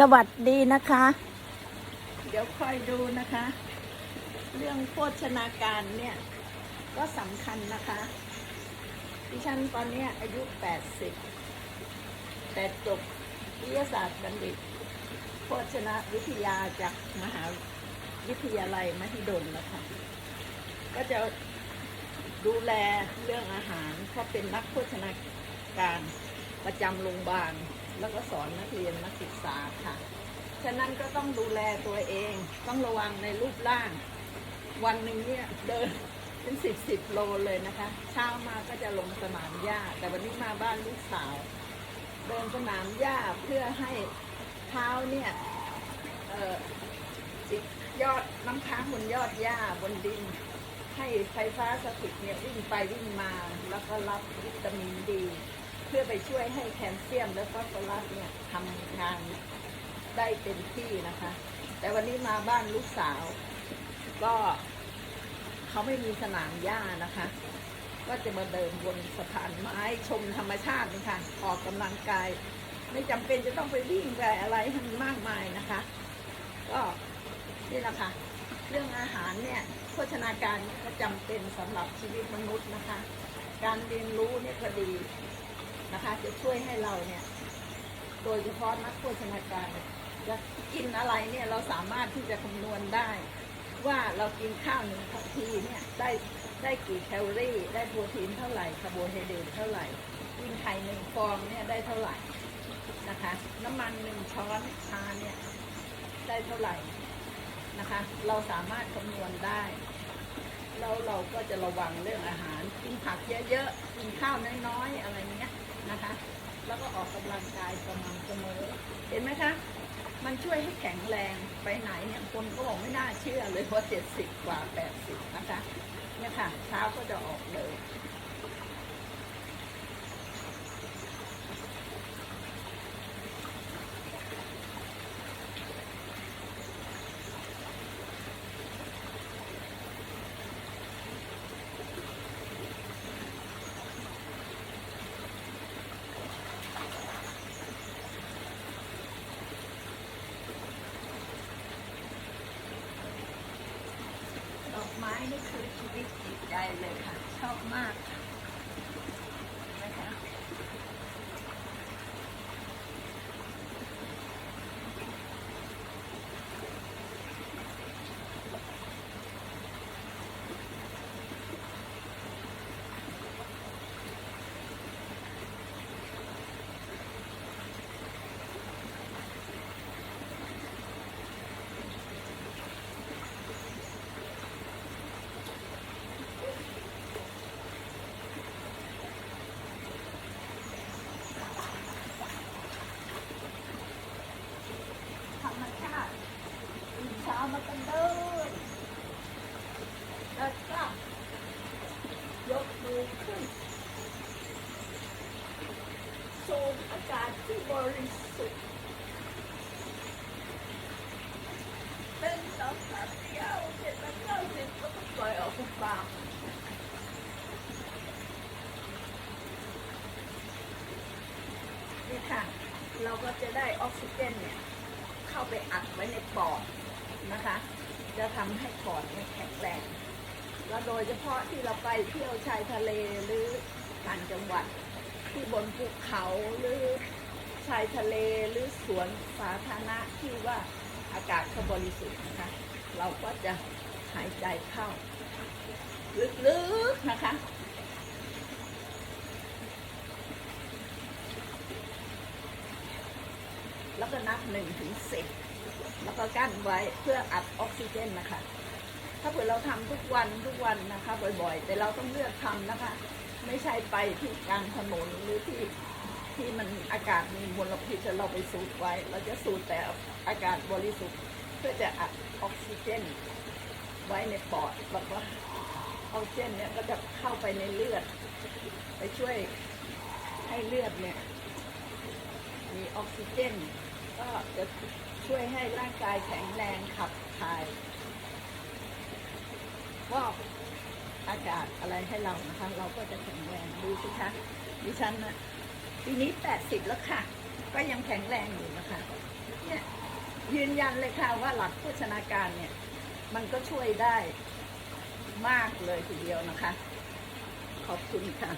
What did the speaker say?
สวัสดีนะคะ เดี๋ยวค่อยดูนะคะ เรื่องโภชนาการเนี่ย ก็สำคัญนะคะดิฉันตอนนี้อายุ 80 แต่จบวิทยาศาสตร์บัณฑิตโภชนาวิทยาจากมหาวิทยาลัยมหิดลนะคะ ก็จะดูแลเรื่องอาหารเพราะเป็นนักโภชนาการประจำโรงพยาบาล แล้วก็สอนนักเรียนนักศึกษาค่ะ ฉะนั้นก็ต้องดูแลตัวเอง ต้องระวังในรูปร่าง วันหนึ่งเนี่ยเดินเป็นสิบสิบโลเลยนะคะ เช้ามาก็จะลงสนามหญ้า แต่วันนี้มาบ้านลูกสาว เดินสนามหญ้าเพื่อให้เท้าเนี่ยเอ่อจิยอดน้ำค้างบนยอดหญ้าบนดิน ให้ไฟฟ้าสถิตเนี่ยวิ่งไปวิ่งมา แล้วก็รับวิตามินดี พื่อไปช่วยให้แคลเซียมและฟอสฟอรัสเนี่ยทำงานได้เต็มที่นะคะ แต่วันนี้มาบ้านลูกสาว ก็เขาไม่มีสนามหญ้านะคะ ก็จะมาเดินบนสะพานไม้ชมธรรมชาตินี่ค่ะออกกำลังกาย ไม่จำเป็นจะต้องไปวิ่งไปอะไรให้มันมากมายนะคะ ก็นี่แหละค่ะเรื่องอาหารเนี่ยโภชนาการเนี่ยก็จำเป็นสำหรับชีวิตมนุษย์นะคะ การเรียนรู้เนี่ยก็ดี นะคะ จะช่วยให้เราเนี่ย โดยเฉพาะนักโภชนาการจะกินอะไรเนี่ยเราสามารถที่จะคำนวณได้ ว่าเรากินข้าวหนึ่งทีเนี่ยได้ได้กี่แคลอรี่ ได้โปรตีนเท่าไหร่คาร์โบไฮเดรตเท่าไหร่กินไข่หนึ่งฟองเนี่ยได้เท่าไหร่นะคะ น้ำมันหนึ่งช้อนชาเนี่ยได้เท่าไหร่นะคะ เราสามารถคำนวณได้แล้วเราก็จะระวังเรื่องอาหาร กินผักเยอะๆ กินข้าวน้อยๆ อะไรเงี้ย นะคะ แล้วก็ออกกำลังกายสม่ำเสมอ เห็นไหมคะ มันช่วยให้แข็งแรงไปไหนเนี่ยคนก็บอกไม่น่าเชื่อเลยว่าเจ็ดสิบกว่าแปดสิบนะคะเนี่ยค่ะเช้าก็จะออกเลย ไม้นี่คือชีวิตจิตใจเลยค่ะ ชอบมากค่ะ รรมชาติตื่นเช้ามากันเดินแล้วก็ยกมือขึ้นสูดอากาศที่บริสุทธิ์เป็นสองสามเดียวเสร็จแล้วก็เสร็จก็ต้องปล่อยออกจากปากนี่ค่ะ เราก็จะได้ออกซิเจนเนี่ย เข้าไปอัดไว้ในปอดนะคะ จะทำให้ปอดเนี่ยแข็งแรงแล้วโดยเฉพาะที่เราไปเที่ยวชายทะเลหรือต่างจังหวัดที่บนภูเขาหรือชายทะเลหรือสวนสาธารณะที่ว่าอากาศเขาบริสุทธิ์นะคะ เราก็จะหายใจเข้า ลึกๆนะคะ แล้วก็นับหนึ่งถึงสิบแล้วก็กั้นไว้เพื่ออัดออกซิเจนนะคะ ถ้าเผื่อเราทำทุกวันทุกวันนะคะ บ่อยๆ แต่เราต้องเลือกทำนะคะ ไม่ใช่ไปที่กลางถนนหรือที่ที่มันอากาศมีมลพิษแล้วเราไปสูดไว้ เราจะสูดแต่อากาศบริสุทธิ์เพื่อจะอัดออกซิเจน ไว้ในปอดแล้วก็ออกซิเจนเนี่ยก็จะเข้าไปในเลือด ไปช่วยให้เลือดเนี่ย ออกซิเจน ก็จะช่วยให้ร่างกายแข็งแรงขับถ่ายก็อากาศอะไรให้เรานะคะ เราก็จะแข็งแรงดูสิคะดิฉันนะปีนี้แปดสิบแล้วค่ะ ก็ยังแข็งแรงอยู่นะคะเนี่ยยืนยันเลยค่ะว่าหลักโภชนาการเนี่ย มันก็ช่วยได้มากเลยทีเดียวนะคะ ขอบคุณค่ะ